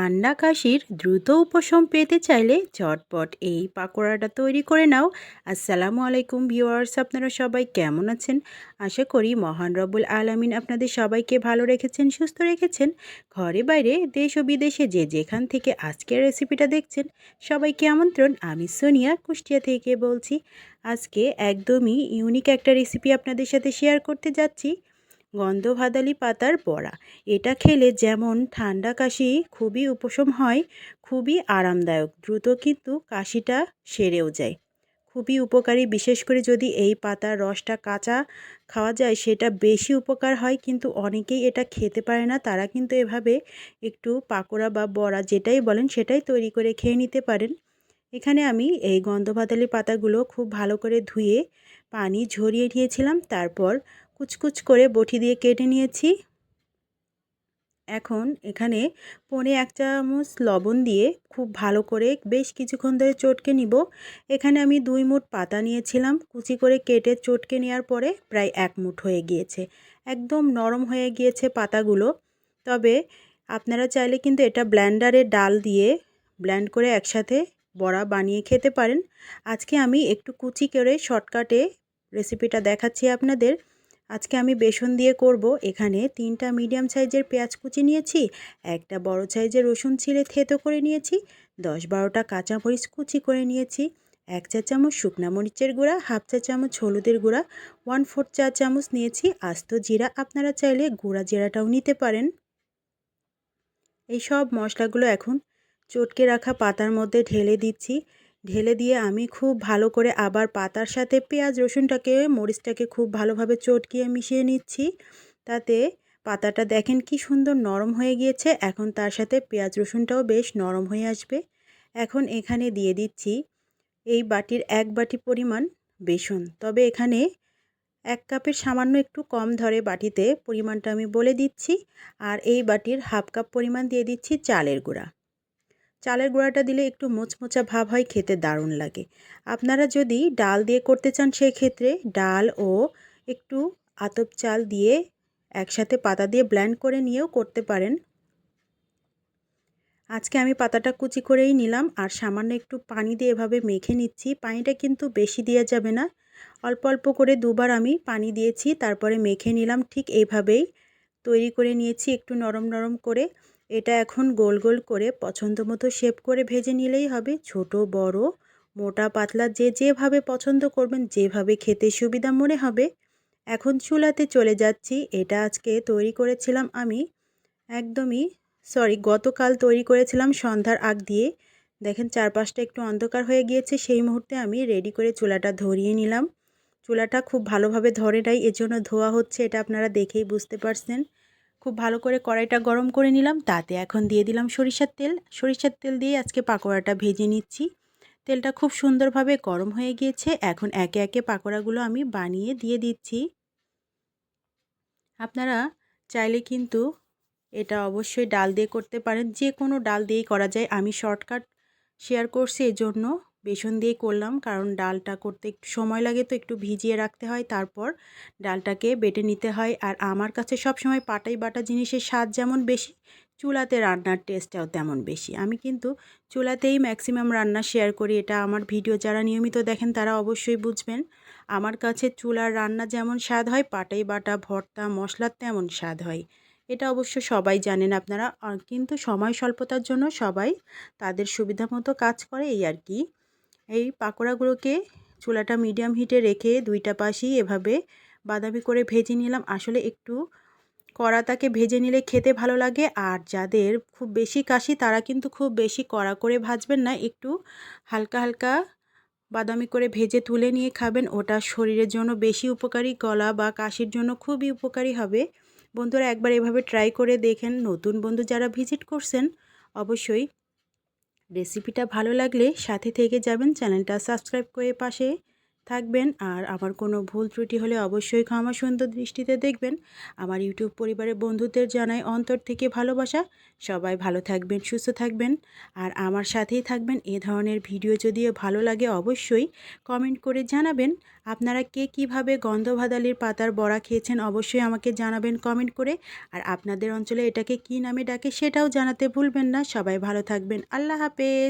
ঠান্ডা কাশির দ্রুত উপশম পেতে চাইলে ঝটপট এই পাকোড়াটা তৈরি করে নাও। আসসালামু আলাইকুম ভিউয়ার্স, আপনারা সবাই কেমন আছেন? আশা করি মহান রব্বুল আলামিন আপনাদের সবাইকে ভালো রেখেছেন, সুস্থ রেখেছেন। ঘরে বাইরে দেশ ও বিদেশে যে যেখান থেকে আজকের রেসিপিটা দেখছেন, সবাইকে আমন্ত্রণ। আমি সোনিয়া, কুষ্টিয়া থেকে বলছি। আজকে একদমই ইউনিক একটা রেসিপি আপনাদের সাথে শেয়ার করতে যাচ্ছি। গন্ধভাদালি পাতার বড়া। এটা খেলে যেমন ঠান্ডা কাশি খুবই উপশম হয়, খুবই আরামদায়ক। দ্রুত কিন্তু কাশিটা সেরেও যায়। খুবই উপকারী, বিশেষ করে যদি এই পাতার রসটা কাঁচা খাওয়া যায়, সেটা বেশি উপকার হয়। কিন্তু অনেকেই এটা খেতে পারে না। তারা কিন্তু এভাবে একটু পাকোড়া বা বড়া যেটাই বলেন, সেটাই তৈরি করে খেয়ে নিতে পারেন। এখানে আমি এই গন্ধভাতালি পাতাগুলো খুব ভালো করে ধুয়ে পানি ঝরিয়ে নিয়েছিলাম। তারপর কুচকুচ করে বটি দিয়ে কেটে নিয়েছি। এখন এখানে পনে এক চামচ লবণ দিয়ে খুব ভালো করে বেশ কিছুক্ষণ ধরে চটকে নিব। এখানে আমি দুই মুঠ পাতা নিয়েছিলাম। কুচি করে কেটে চটকে নেওয়ার পরে প্রায় এক মুঠ হয়ে গিয়েছে। একদম নরম হয়ে গিয়েছে পাতাগুলো। তবে আপনারা চাইলে কিন্তু এটা ব্ল্যান্ডারে ডাল দিয়ে ব্ল্যান্ড করে একসাথে বড়া বানিয়ে খেতে পারেন। আজকে আমি একটু কুচি করে শর্টকাটে রেসিপিটা দেখাচ্ছি আপনাদের। আজকে আমি বেসন দিয়ে করব। এখানে তিনটা মিডিয়াম সাইজের পেঁয়াজ কুচি নিয়েছি, একটা বড় সাইজের রসুন ছিলে থেতো করে নিয়েছি, দশ বারোটা কাঁচামরিচ কুচি করে নিয়েছি, এক চা চামচ শুকনা মরিচের গুঁড়া, হাফ চা চামচ হলুদের গুঁড়া ওয়ান ফোর চা চামচ নিয়েছি আস্ত জিরা। আপনারা চাইলে গুঁড়া জিরাটাও নিতে পারেন। এই সব মশলাগুলো এখন চটকে রাখা পাতার মধ্যে ঢেলে দিচ্ছি। ঢেলে দিয়ে আমি খুব ভালো করে আবার পাতার সাথে পেঁয়াজ রসুনটাকে, মরিচটাকে খুব ভালোভাবে চটকিয়ে মিশিয়ে নিচ্ছি। তাতে পাতাটা দেখেন কি সুন্দর নরম হয়ে গিয়েছে, এখন তার সাথে পেঁয়াজ রসুনটাও বেশ নরম হয়ে আসবে। এখন এখানে দিয়ে দিচ্ছি এই বাটির এক বাটি পরিমাণ বেসন। তবে এখানে এক কাপের সামান্য একটু কম ধরে বাটিতে পরিমাণটা আমি বলে দিচ্ছি। আর এই বাটির হাফ কাপ পরিমাণ দিয়ে দিচ্ছি চালের গুঁড়া। চালের গুঁড়াটা দিলে একটু মোচমোচা ভাব হয়, খেতে দারুণ লাগে। আপনারা যদি ডাল দিয়ে করতে চান, সেক্ষেত্রে ডাল ও একটু আতপ চাল দিয়ে একসাথে পাতা দিয়ে ব্ল্যান্ড করে নিয়েও করতে পারেন। আজকে আমি পাতাটা কুচি করেই নিলাম আর সামান্য একটু পানি দিয়ে এভাবে মেখে নিচ্ছি। পানিটা কিন্তু বেশি দেওয়া যাবে না। অল্প অল্প করে দুবার আমি পানি দিয়েছি, তারপরে মেখে নিলাম। ঠিক এইভাবেই তৈরি করে নিয়েছি, একটু নরম নরম করে। এটা এখন গোল গোল করে পছন্দ মতো শেপ করে ভেজে নিলেই হবে। ছোট, বড়, মোটা, পাতলা, যে যেভাবে পছন্দ করবেন, যেভাবে খেতে সুবিধা মনে হবে। এখন চুলাতে চলে যাচ্ছি। এটা আজকে তৈরি করেছিলাম আমি একদমই সরি গতকাল তৈরি করেছিলাম সন্ধ্যার আগ দিয়ে। দেখেন চারপাশটা একটু অন্ধকার হয়ে গিয়েছে, সেই মুহূর্তে আমি রেডি করে চুলাটা ধরিয়ে নিলাম। চুলাটা খুব ভালোভাবে ধরে নাই, এজন্য ধোয়া হচ্ছে, এটা আপনারা দেখেই বুঝতে পারছেন। খুব ভালো করে কড়াইটা গরম করে নিলাম। তাতে এখন দিয়ে দিলাম সরিষার তেল। সরিষার তেল দিয়ে আজকে পাকোড়াটা ভেজে নিচ্ছি। তেলটা খুব সুন্দরভাবে গরম হয়ে গিয়েছে। এখন একে একে পাকোড়াগুলো আমি বানিয়ে দিয়ে দিচ্ছি। আপনারা চাইলে কিন্তু এটা অবশ্যই ডাল দিয়ে করতে পারেন। যে কোনো ডাল দিয়েই করা যায়। আমি শর্টকাট শেয়ার করছি এজন্য। বেসন দিয়ে করলাম, কারণ ডালটা করতে একটু সময় লাগে তো একটু ভিজিয়ে রাখতে হয়। তারপর ডালটাকে বেটে নিতে হয়। আর আমার কাছে সব সময় পাটাই বাটা জিনিসের স্বাদ যেমন বেশি, চুলাতে রান্নার টেস্টটাও তেমন বেশি। আমি কিন্তু চুলাতেই ম্যাক্সিমাম রান্না শেয়ার করি। এটা আমার ভিডিও যারা নিয়মিত দেখেন তারা অবশ্যই বুঝবেন। আমার কাছে চুলার রান্না যেমন স্বাদ হয়, পাটাই বাটা, ভর্তা, মশলার তেমন স্বাদ হয়। এটা অবশ্য সবাই জানেন আপনারা। কিন্তু সময় স্বল্পতার জন্য সবাই তাদের সুবিধা মতো কাজ করে, এই আর কি। এই পাকোড়াগুলোকে চুলাটা মিডিয়াম হিটে রেখে দুইটা পাশেই এভাবে বাদামি করে ভেজে নিলাম। আসলে একটু কড়াতাকে ভেজে নিলে খেতে ভালো লাগে, আর যাদের খুব বেশি কাশি তারা কিন্তু খুব বেশি কড়া করে ভাজবেন না। একটু হালকা হালকা বাদামি করে ভেজে তুলে নিয়ে খাবেন। ওটা শরীরের জন্য বেশি উপকারী, গলা বা কাশির জন্য খুবই উপকারী হবে। বন্ধুরা একবার এভাবে ট্রাই করে দেখেন। নতুন বন্ধু যারা ভিজিট করছেন, অবশ্যই রেসিপিটা ভালো লাগলে সাথে থেকে যাবেন চ্যানেলটা সাবস্ক্রাইব করে পাশে। থাকবেন। আর আমার কোনো ভুল ত্রুটি হলে অবশ্যই ক্ষমা সুন্দর দৃষ্টিতে দেখবেন। আমার ইউটিউব পরিবারের বন্ধুদের জানাই অন্তর থেকে ভালোবাসা। সবাই ভালো থাকবেন, সুস্থ থাকবেন। আর আমার সাথেই থাকবেন। এ ধরনের ভিডিও যদিও ভালো লাগে অবশ্যই কমেন্ট করে জানাবেন। আপনারা কে কীভাবে গন্ধভাদালির পাতার বড়া খেয়েছেন অবশ্যই আমাকে জানাবেন কমেন্ট করে। আর আপনাদের অঞ্চলে এটাকে কী নামে ডাকে সেটাও জানাতে ভুলবেন না। সবাই ভালো থাকবেন। আল্লাহ হাফেজ।